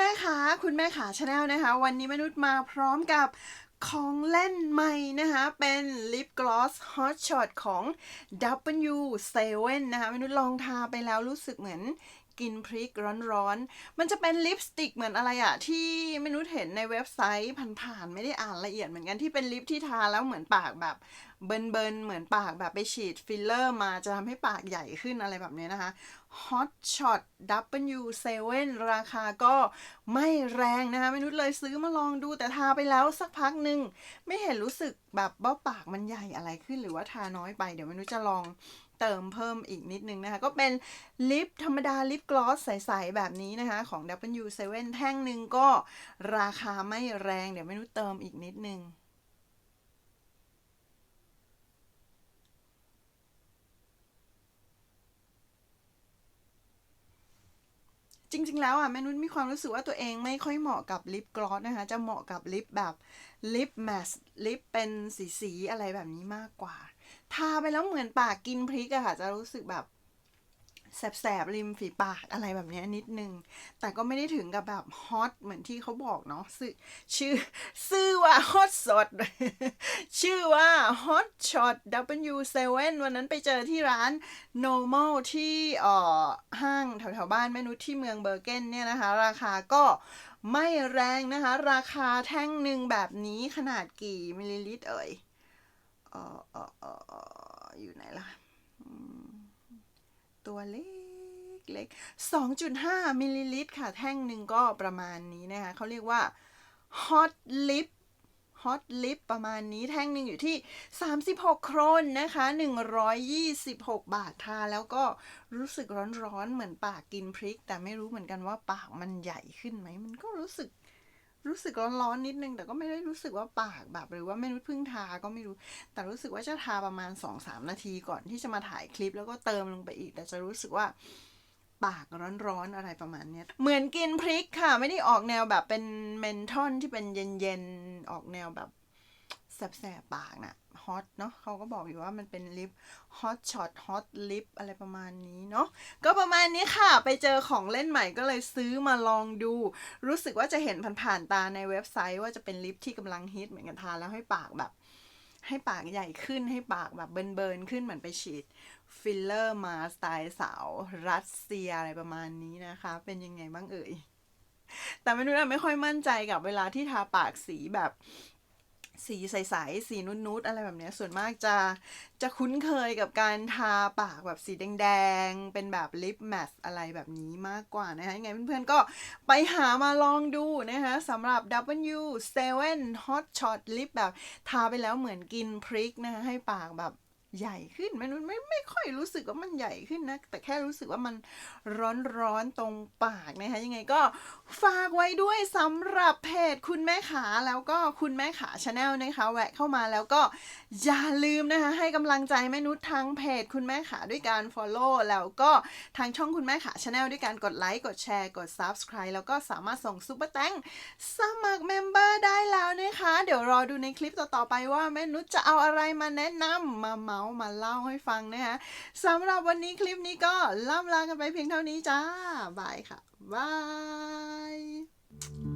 คุณแม่ขาชาแนลนะคะ วันนี้มนุษย์มาพร้อมกับของเล่นใหม่นะคะ เป็นลิปกลอสฮอตช็อตของ W7 นะคะมนุษย์ลองทาไปแล้วรู้สึกเหมือน กินพริกร้อนๆ มันจะเป็นลิปสติกเหมือนอะไรอะที่มนุษย์เห็นในเว็บไซต์ผ่านๆไม่ได้อ่านละเอียดเหมือนกันที่เป็นลิปที่ทาแล้วเหมือนปากแบบเบิร์นๆเหมือนปากแบบไปฉีดฟิลเลอร์มาจะทำให้ปากใหญ่ขึ้นอะไรแบบนี้นะคะ Hot Shot W7 ราคาก็ไม่แรงนะคะมนุษย์เลยซื้อมาลองดูแต่ทาไปแล้วสักพักหนึ่งไม่เห็นรู้สึกแบบว่าปากมันใหญ่อะไรขึ้นหรือว่าทาน้อยไป เดี๋ยวมนุษย์จะลอง เติมเพิ่มอีกนิดนึงนะคะ ก็เป็นลิปธรรมดาลิปกลอสใส ๆ แบบนี้นะคะ ของ W7 แท่งหนึ่งก็ราคาไม่แรง เดี๋ยวมนุษย์เติมอีกนิดนึงจริงๆ แล้วอะแม่นุ้นมีความรู้สึกว่าตัวเองไม่ค่อยเหมาะกับลิปกลอสนะคะ จะเหมาะกับลิปแบบลิปแมสลิปเป็นสีๆ อะไรแบบนี้มากกว่า ทาไปแล้วเหมือนปากกินพริกอะค่ะ จะรู้สึกแบบแสบๆริมฝีปากอะไรแบบนี้นิดนึง แต่ก็ไม่ได้ถึงกับแบบฮอตเหมือนที่เขาบอกเนาะชื่อชื่อชื่อว่าฮอตสด ชื่อว่า Hot Shot W7 วันนั้นไปเจอที่ร้าน Normal ที่เอ่อห้างแถวๆบ้านแม่นุชที่เมืองเบอร์เกนเนี่ยนะคะ ราคาก็ไม่แรงนะคะ ราคาแท่งหนึ่งแบบนี้ขนาดกี่มิลลิลิตรเอ่ย เออเออเอออยู่ไหนล่ะ ตัวเล็กเล็ก2.5มิลลิลิตรค่ะ แท่งหนึ่งก็ประมาณนี้นะคะเขาเรียกว่า Hot Lip ฮอตลิปประมาณนี้แท่งหนึ่งอยู่ที่ 36 โครนนะคะ 126 บาททาแล้วก็รู้สึกร้อนๆ เหมือนปากกินพริก แต่ไม่รู้เหมือนกันว่าปากมันใหญ่ขึ้นไหม มันก็รู้สึก รู้สึกร้อนๆนิดนึง แต่ก็ไม่ได้รู้สึกว่าปากแบบหรือว่าไม่รู้พึ่งทาก็ไม่รู้ แต่รู้สึกว่าจะทาประมาณ 2-3 นาทีก่อนที่จะมาถ่ายคลิปแล้วก็เติมลงไปอีก แต่จะรู้สึกว่าปากร้อนๆอะไรประมาณเนี้ยเหมือนกินพริกค่ะ ไม่ได้ออกแนวแบบเป็นเมนทอนที่เป็นเย็นๆ ออกแนวแบบ แสบๆปากน่ะฮอตเนาะเขาก็บอกอยู่ว่ามันเป็นลิปฮอตช็อตฮอตลิปอะไรประมาณนี้เนาะก็ประมาณนี้ค่ะ ไปเจอของเล่นใหม่ก็เลยซื้อมาลองดู รู้สึกว่าจะเห็นผ่านๆตาในเว็บไซต์ว่าจะเป็นลิปที่กำลังฮิตเหมือนกันทาแล้วให้ปากแบบ ให้ปากใหญ่ขึ้นให้ปากแบบเบิร์นๆขึ้นเหมือนไปฉีดฟิลเลอร์มาสไตล์สาวรัสเซียอะไรประมาณนี้นะคะ เป็นยังไงบ้างเอ่ยแต่ไม่รู้นะไม่ค่อยมั่นใจกับเวลาที่ทาปากสีแบบ สีใสๆ สีนุดๆ อะไรแบบนี้ส่วนมากจะจะคุ้นเคยกับการทาปากแบบสีแดงๆ เป็นแบบลิปแมสอะไรแบบนี้มากกว่านะคะยังไงเพื่อนๆ ก็ไปหามาลองดูนะคะสำหรับ W7 Hot Shot Lip แบบทาไปแล้วเหมือนกินพริกนะคะให้ปากแบบ ใหญ่ขึ้นไม่รู้ไม่ไม่ค่อยรู้สึกว่ามันใหญ่ขึ้นนะ แต่แค่รู้สึกว่ามันร้อนร้อนตรงปากนะคะยังไงก็ฝากไว้ด้วยสำหรับเพจคุณแม่ขาแล้วก็คุณแม่ขาชาแนลนะคะแวะเข้ามาแล้วก็อย่าลืมนะคะให้กำลังใจแม่นุชทางเพจคุณแม่ขาด้วยการ Follow แล้วก็ทางช่องคุณแม่ขาชาแนลด้วยการกดไลค์กดแชร์กด Subscribe แล้วก็สามารถส่งซุปเปอร์แตงสมัครเมมเบอร์ได้แล้วนะคะ เดี๋ยวรอดูในคลิปต่อๆไปว่าแม่นุชจะเอาอะไรมาแนะนำมาเมาส์มาเล่าให้ฟังนะคะสำหรับวันนี้คลิปนี้ก็ล่ำลากันไปเพียงเท่านี้จ้า บายค่ะ บาย